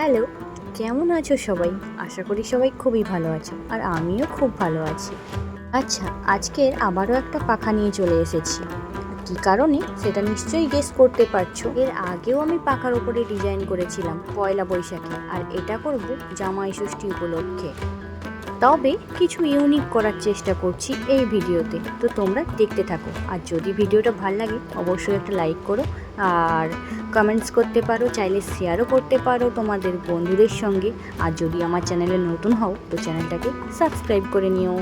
Hello, কেমন আছো সবাই? আশা করি সবাই খুবই ভালো আছো, আর আমিও খুব ভালো আছি। আচ্ছা আজকের আবারও একটা পাখা নিয়ে চলে এসেছি। কি কারণে? সেটা নিশ্চয়ই গেস করতে পারছ। এর আগেও আমি পাখার ওপরে ডিজাইন করেছিলাম, পয়লা বৈশাখে, আর এটা করব জামাই ষষ্ঠী উপলক্ষে। তবে কিছু ইউনিক করার চেষ্টা করছি এই ভিডিওতে। তো তোমরা দেখতে থাকো। আর যদি ভিডিওটা ভালো লাগে, অবশ্যই একটা লাইক করো। আর কমেন্টস করতে পারো, চাইলে শেয়ারও করতে পারো তোমাদের বন্ধুদের সঙ্গে। আর যদি আমার চ্যানেলে নতুন হও, তো চ্যানেলটাকে সাবস্ক্রাইব করে নিও।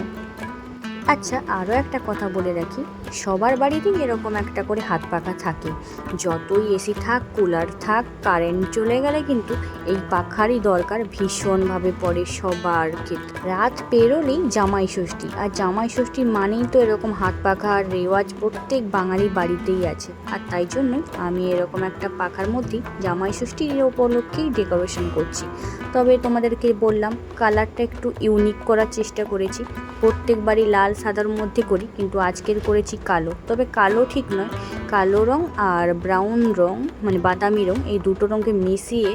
আচ্ছা আরও একটা কথা বলে রাখি। সবার বাড়িতেই এরকম একটা করে হাত পাখা থাকে। যতই এসি থাক, কুলার থাক, কারেন্ট চলে গেলে কিন্তু এই পাখারই দরকার ভীষণভাবে পড়ে সবার ক্ষেত্রে রাত পেরোলেই জামাই ষষ্ঠী। আর জামাই ষষ্ঠী মানেই তো এরকম হাত পাখার রেওয়াজ প্রত্যেক বাঙালি বাড়িতেই আছে। আর তাই জন্য আমি এরকম একটা পাখার মধ্যেই জামাই ষষ্ঠীর উপলক্ষেই ডেকোরেশন করছি। তবে তোমাদেরকে বললাম, কালারটা একটু ইউনিক করার চেষ্টা করেছি। প্রত্যেকবারই লাল সাদার মধ্যে করি, কিন্তু আজকের করেছি কালো। তবে কালো ঠিক নয়। কালো রং আর ব্রাউন রং মানে বাদামি রং, এই দুটো রঙকে মিশিয়ে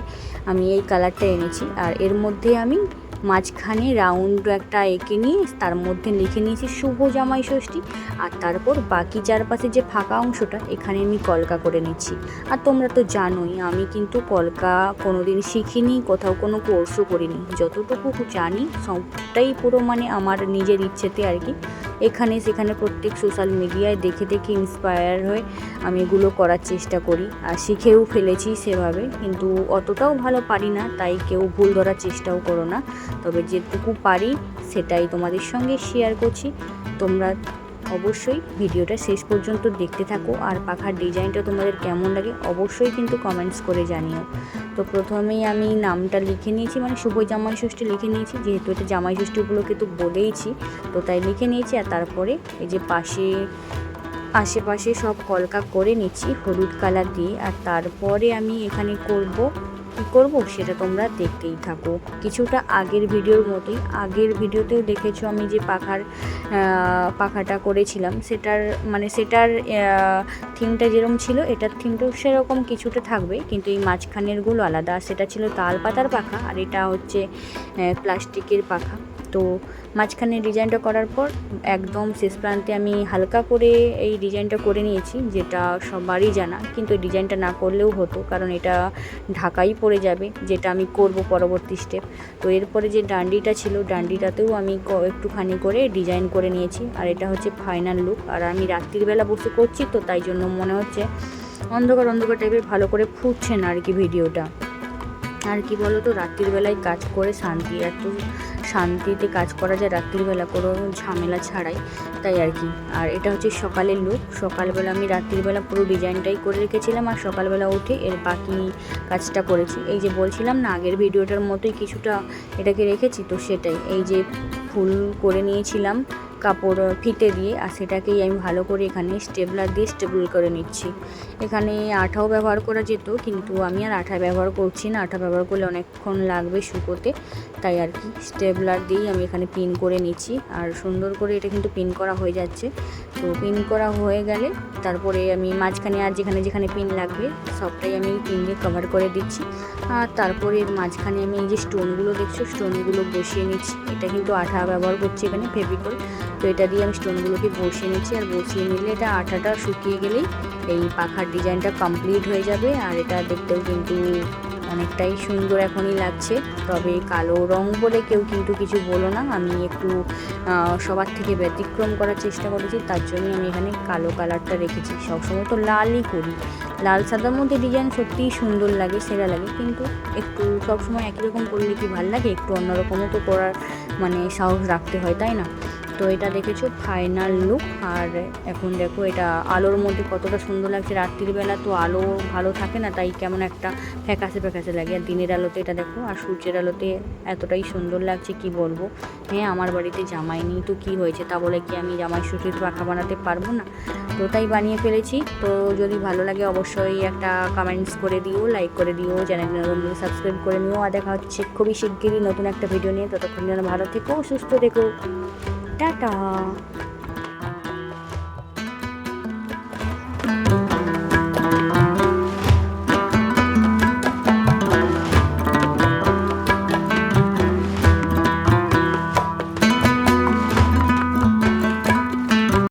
আমি এই কালারটা এনেছি। আর এর মধ্যে আমি মাঝখানে রাউন্ড একটা এঁকে নিয়ে তার মধ্যে লিখে নিয়েছি শুভ জামাই ষষ্ঠী। আর তারপর বাকি চারপাশে যে ফাঁকা অংশটা, এখানে আমি কলকা করে নিচ্ছি। আর তোমরা তো জানোই, আমি কিন্তু কলকা কোনো দিন শিখিনি, কোথাও কোনো কোর্সও করিনি। যতটুকু জানি, সবটাই পুরো মানে আমার নিজের ইচ্ছেতে আর কি। এখানে, সেখানে প্রত্যেক সোশ্যাল মিডিয়ায় দেখে দেখে ইন্সপায়ার হয়ে আমি এগুলো করার চেষ্টা করি। আর শিখেও ফেলেছি সেভাবে, কিন্তু অতটাও ভালো পারি না, তাই কেউ ভুল ধরার চেষ্টাও করো না। তবে যেটুকু পারি, সেটাই তোমাদের সঙ্গে শেয়ার করছি। তোমরা অবশ্যই ভিডিওটা শেষ পর্যন্ত দেখতে থাকো। আর পাখার ডিজাইনটা তোমাদের কেমন লাগে অবশ্যই কিন্তু কমেন্টস করে জানিও। তো প্রথমেই আমি নামটা লিখে নিয়েছি মানে শুভ জামাই ষষ্ঠী লিখে নিয়েছি, যেহেতু এটা জামাই ষষ্ঠী উপলক্ষে তো বলেইছি, তো তাই লিখে নিয়েছি। আর তারপরে এই যে পাশে, আশেপাশে সব কলকা করে নিচ্ছি হলুদ কালার দিয়ে। আর তারপরে আমি এখানে করব কী করব সেটা তোমরা দেখতেই থাকো। কিছুটা আগের ভিডিওর মতোই। আগের ভিডিওতেও দেখেছ আমি যে পাখার পাখাটা করেছিলাম, সেটার মানে সেটার থিমটা যেরকম ছিল, এটার থিমটাও সেরকম কিছুটা থাকবে, কিন্তু এই মাঝখানেরগুলো আলাদা। সেটা ছিল তাল পাতার পাখা, আর এটা হচ্ছে প্লাস্টিকের পাখা। তো মাঝখানে ডিজাইনটা করার পর একদম শেষ প্রান্তে আমি হালকা করে এই ডিজাইনটা করে নিয়েছি, যেটা সবারই জানা, কিন্তু ডিজাইনটা না করলেও হতো, কারণ এটা ঢাকাই পড়ে যাবে, যেটা আমি করব পরবর্তী স্টেপ তো এরপরে যে ডান্ডিটা ছিল, ডান্ডিটাতেও আমি একটুখানি করে ডিজাইন করে নিয়েছি, আর এটা হচ্ছে ফাইনাল লুক আর আমি রাত্রিবেলা বসে করছি তো তাই জন্য মনে হচ্ছে অন্ধকার অন্ধকার টাইপের ভালো করে ফুটছে না আর কি ভিডিওটা আর কি বলো তো রাত্রির বেলায় কাজ করে শান্তি এত শান্তিতে কাজ করা যায়, রাত্রিবেলা কোনো ঝামেলা ছাড়াই, তাই আর কি। আর এটা হচ্ছে সকালের লুক সকালবেলা আমি রাত্রিবেলা পুরো ডিজাইনটাই করে রেখেছিলাম, আর সকালবেলা উঠে এর বাকি কাজটা করেছি। এই যে বলছিলাম না, আগের ভিডিওটার মতোই কিছুটা এটাকে রেখেছি, তো সেটাই। এই যে ফুল করে নিয়েছিলাম কাপড় ফিতে দিয়ে, আর সেটাকেই আমি ভালো করে এখানে স্টেবলার দিয়ে স্টেবল করে নিচ্ছি। এখানে আঠাও ব্যবহার করা যেত, কিন্তু আমি আর আঠা ব্যবহার করছি না। আঠা ব্যবহার করলে অনেকক্ষণ লাগবে শুকোতে, তাই আর কি স্টেবলার দিয়েই আমি এখানে পিন করে নিচ্ছি। আর সুন্দর করে এটা কিন্তু পিন করা হয়ে যাচ্ছে। তো পিন করা হয়ে গেলে তারপরে আমি মাঝখানে আর যেখানে যেখানে পিন লাগবে, সবটাই আমি পিন দিয়ে কভার করে দিচ্ছি। আর তারপরে মাঝখানে আমি এই যে স্টোনগুলো দেখছ স্টোনগুলো বসিয়ে নিচ্ছি। এটা কিন্তু আঠা ব্যবহার করছি এখানে ফেভিকল তো এটা দিয়ে আমি স্টোনগুলোকে বসিয়ে নিচ্ছি আর বসিয়ে নিলে এটা আঠাটা শুকিয়ে গেলেই এই পাখার ডিজাইনটা কমপ্লিট হয়ে যাবে আর এটা দেখতেও কিন্তু অনেকটাই সুন্দর এখনই লাগছে। তবে কালো রং বলে কেউ কিন্তু কিছু বলো না। আমি একটু সবার থেকে ব্যতিক্রম করার চেষ্টা করেছি, তার জন্য আমি এখানে কালো কালারটা রেখেছি। সবসময় তো লালই করি। লাল সাদার মধ্যে ডিজাইন সত্যিই সুন্দর লাগে, সেরা লাগে, কিন্তু একটু সবসময় একই রকম করলে কি ভালো লাগে? একটু অন্যরকমও তো করার মানে সাহস রাখতে হয়, তাই না? তো এটা দেখেছ ফাইনাল লুক আর এখন দেখো এটা আলোর মধ্যে কতটা সুন্দর লাগছে রাত্রির বেলা তো আলো ভালো থাকে না, তাই কেমন একটা ফ্যাকাসে ফ্যাকাসে লাগে। আর দিনের আলোতে এটা দেখো আর সূর্যের আলোতে এতটাই সুন্দর লাগছে, কি বলব? হ্যাঁ আমার বাড়িতে জামাই নেই, তো কী হয়েছে? তা বলে কি আমি জামাই ষষ্ঠীর পাখা বানাতে পারব না? তো তাই বানিয়ে ফেলেছি। তো যদি ভালো লাগে অবশ্যই একটা কমেন্টস করে দিও লাইক করে দিও চ্যানেল সাবস্ক্রাইব করে নিও। আর দেখা হচ্ছে খুবই শিগগিরই নতুন একটা ভিডিও নিয়ে। ততক্ষণ যেন ভালো থেকো, সুস্থ থেকো। あり。